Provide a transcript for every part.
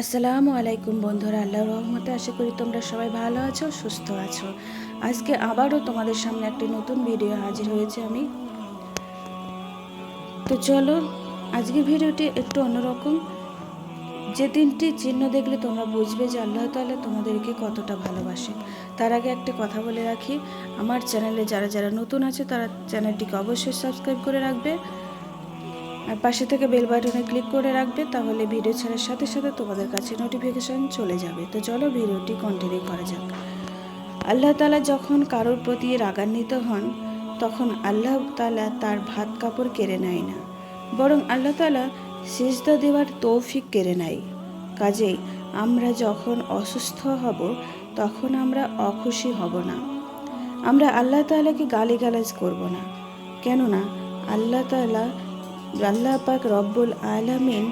আসসালামু আলাইকুম বন্ধুরা, আল্লাহর রহমতে আশা করি তোমরা সবাই ভালো আছো, সুস্থ আছো। আজকে আবারও তোমাদের সামনে একটি নতুন ভিডিও হাজির হয়েছে আমি। তো চলো, আজকের ভিডিওটি একটু অন্যরকম। যে তিনটি চিহ্ন দেখলে তোমরা বুঝবে যে আল্লাহ তাআলা তোমাদেরকে কতটা ভালোবাসে। তার আগে একটা কথা বলে রাখি, আমার চ্যানেলে যারা যারা নতুন আছে, তারা চ্যানেলটিকে অবশ্যই সাবস্ক্রাইব করে রাখবে। আর পাশে থেকে বেল বাটনে ক্লিক করে রাখবে, তাহলে ভিডিও ছাড়ার সাথে সাথে তোমাদের কাছে নোটিফিকেশন চলে যাবে। তো চলো ভিডিওটি কন্টিনিউ করা যাক। আল্লাহ তালা যখন কারোর প্রতি রাগান্বিত হন, তখন আল্লাহ তালা তার ভাত কাপড় কেড়ে নেয় না। বরং আল্লাহ তালা সিজদা দেওয়ার তৌফিক কেড়ে নেয়। কাজেই আমরা যখন অসুস্থ হব, তখন আমরা অখুশি হব না। আমরা আল্লাহ তাআলাকে গালিগালাজ করব না। কেননা আল্লাহ তাআলা আল্লাহ পাক রব্বুল আলামিন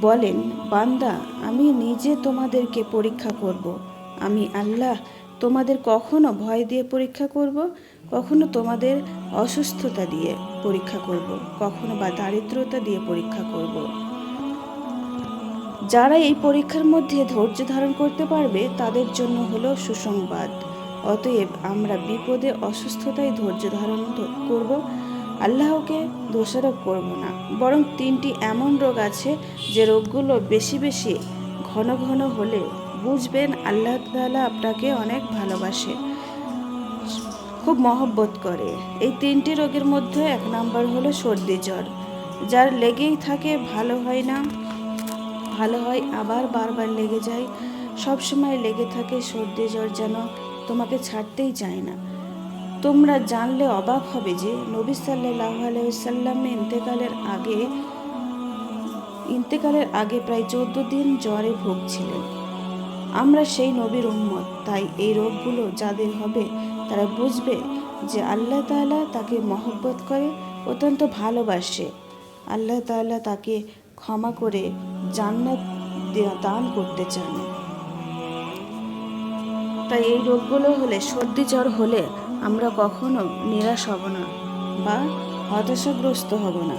বলেন, বান্দা, আমি নিজে তোমাদেরকে পরীক্ষা করব। আমি আল্লাহ তোমাদের কখনো ভয় দিয়ে পরীক্ষা করব, কখনো তোমাদের অসুস্থতা দিয়ে পরীক্ষা করব, কখনো বা দারিদ্রতা দিয়ে পরীক্ষা করব। যারা এই পরীক্ষার মধ্যে ধৈর্য ধারণ করতে পারবে, তাদের জন্য হলো সুসংবাদ। অতএব আমরা বিপদে, অসুস্থতায় ধৈর্য ধারণ করব। আল্লাহকে দোষারোপ করব না। বরং তিনটি এমন রোগ আছে যে রোগগুলো বেশি বেশি ঘন ঘন হলে বুঝবেন আল্লাহ তালা আপনাকে অনেক ভালোবাসে, খুব মহব্বত করে। এই তিনটি রোগের মধ্যে এক নাম্বার হলো সর্দি জ্বর, যার লেগেই থাকে ভালো হয় না, ভালো হয় আবার বারবার লেগে যায়। সব সময় লেগে থাকে সর্দি জ্বর যেন তোমাকে ছাড়তেই চায় না। তোমরা জানলে অবাক হবে যে নবী সাল্লাহ আলাইসাল্লাম ইন্তেকালের আগে ইন্তেকালের আগে প্রায় চোদ্দ দিন জ্বরে ভুগছিলেন। আমরা সেই নবীর উম্মত, তাই এই রোগগুলো যাদের হবে তারা বুঝবে যে আল্লাহ তাআলা তাকে মহব্বত করে, অত্যন্ত ভালোবাসে। আল্লাহ তাআলা তাকে ক্ষমা করে জান্নাত দান করতে চান। তাই এই রোগগুলো হলে সর্দি জ্বর হলে আমরা কখনো নিরাশ হব না বা হতাশাগ্রস্ত হব না।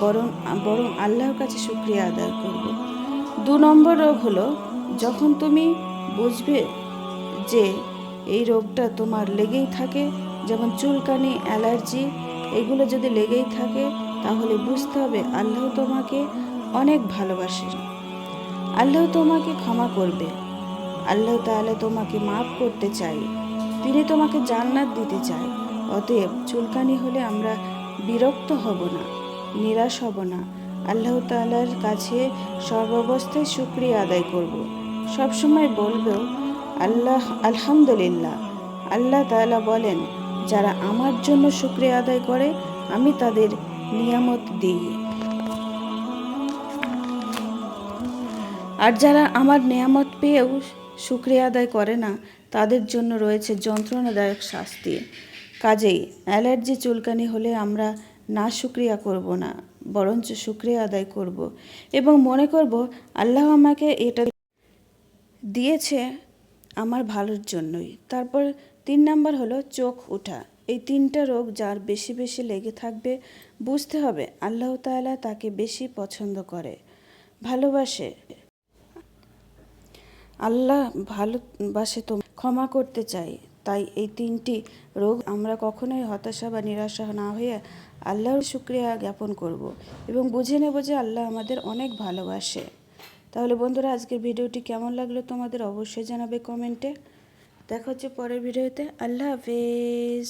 বরং বরং আল্লাহর কাছে শুক্রিয়া আদায় করব। দু নম্বর রোগ হলো যখন তুমি বুঝবে যে এই রোগটা তোমার লেগেই থাকে, যেমন চুলকানি, অ্যালার্জি, এগুলো যদি লেগেই থাকে, তাহলে বুঝতে হবে আল্লাহ তোমাকে অনেক ভালোবাসেন। আল্লাহ তোমাকে ক্ষমা করবে। আল্লাহ তাআলা তোমাকে মাফ করতে চাই তিনি তোমাকে জান্নাত দিতে চায়। অতএব চুলকানি হলে আমরা বিরক্ত হব না, নিরাশ হব না। আল্লাহ তাআলার কাছে সর্বাবস্থায় শুক্রিয়া আদায় করব। সবসময় বলব, আল্লাহ, আলহামদুলিল্লাহ। আল্লাহ তাআলা বলেন, যারা আমার জন্য শুক্রিয়া আদায় করে, আমি তাদের নিয়ামত দিই। আর যারা আমার নেয়ামত পেয়েও শুক্রিয়া আদায় করে না তাদের জন্য রয়েছে যন্ত্রণাদায়ক শাস্তি। কাজেই অ্যালার্জি চুলকানি হলে আমরা না শুক্রিয়া করব না, বরঞ্চ শুক্রিয়া আদায় করব এবং মনে করব আল্লাহ আমাকে এটা দিয়েছে আমার ভালোর জন্যই। তারপর তিন নাম্বার হলো চোখ ওঠা এই তিনটা রোগ যার বেশি বেশি লেগে থাকবে, বুঝতে হবে আল্লাহ তাআলা তাকে বেশি পছন্দ করে। ভালোবাসে। আল্লাহ ভালোবাসে তো ক্ষমা করতে চাই। তাই এই তিনটি রোগ আমরা কখনোই হতাশা বা নিরাশা না হয়ে আল্লাহর শুক্রিয়া জ্ঞাপন করব এবং বুঝে নেব যে আল্লাহ আমাদের অনেক ভালোবাসে। তাহলে বন্ধুরা, আজকের ভিডিওটি কেমন লাগল তোমাদের অবশ্যই জানাবে কমেন্টে। দেখা হচ্ছে পরের ভিডিওতে। আল্লাহ হাফেজ।